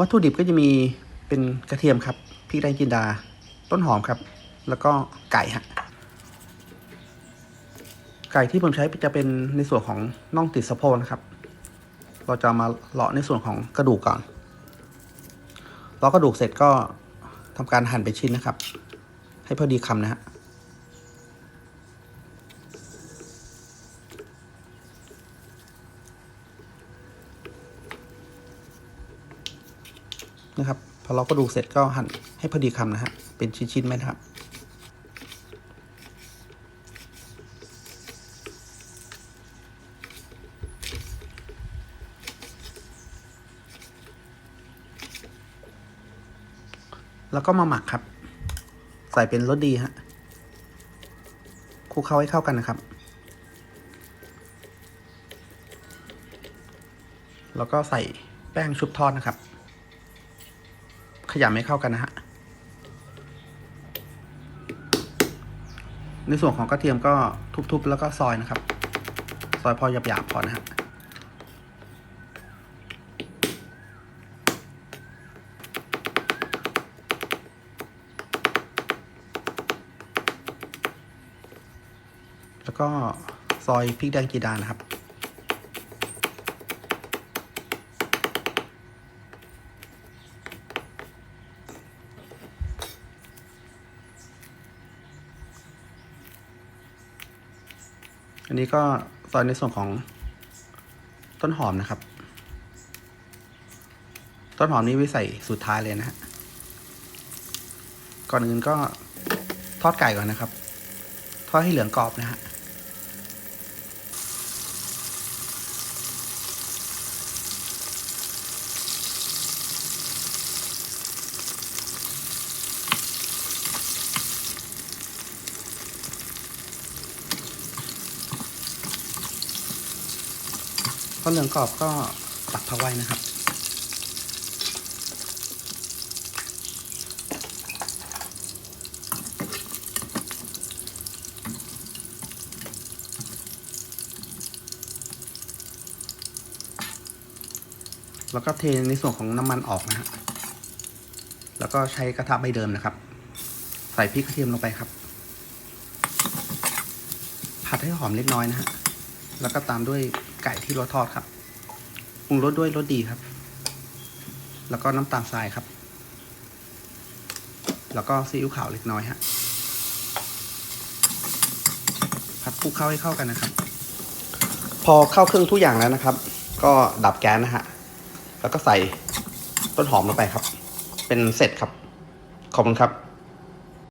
วัตถุดิบก็จะมีเป็นกระเทียมครับพริกแดงจินดา ต้นหอมครับ แล้วก็ไก่ฮะไก่ที่ผมใช้จะเป็นในส่วนของน่องติดสะโพกนะครับ เราจะมาเลาะในส่วนของกระดูกก่อนเลาะกระดูกเสร็จก็ทำการหั่นเป็นชิ้นนะครับ ให้พอดีคำนะฮะ นะครับพอเราก็ดูกเสร็จก็หั่นให้พอดีคำนะฮะเป็นชิ้นๆไหมครับแล้วก็มาหมักครับ ใส่เป็นรสดีฮะคลุกเข้าให้เข้ากันนะครับ แล้วก็ใส่แป้งชุบทอดนะครับ ยำให้เข้ากันนะฮะ ในส่วนของกระเทียมก็ทุบๆแล้วก็ซอยนะครับ ซอยพอหยาบๆพอนะฮะแล้วก็ซอยพริกแดงจีดานะครับ อันนี้ก็ซอยในส่วนของต้นหอมนะครับ ต้นหอมนี้ไว้ใส่สุดท้ายเลยนะฮะก่อนอื่นก็ทอดไก่ก่อนนะครับ ทอดให้เหลืองกรอบนะฮะ พอเหลืองกรอบก็ตักพักไว้นะครับ แล้วก็เทในส่วนของน้ำมันออกนะฮะแล้วก็ใช้กระทะใบเดิมนะครับ ใส่พริกกระเทียมลงไปครับ ผัดให้หอมเล็กน้อยนะฮะ แล้วก็ตามด้วยไก่ที่เราทอดครับปรุงรสด้วยรสดีครับ แล้วก็น้ำตาลทรายครับ แล้วก็ซีอิ๊วขาวเล็กน้อยฮะผัดคลุกเข้าให้เข้ากันนะครับ พอเข้าเครื่องทุกอย่างแล้วนะครับ ก็ดับแก๊สนะฮะแล้วก็ใส่ต้นหอมลงไปครับ เป็นเสร็จครับขอบคุณครับ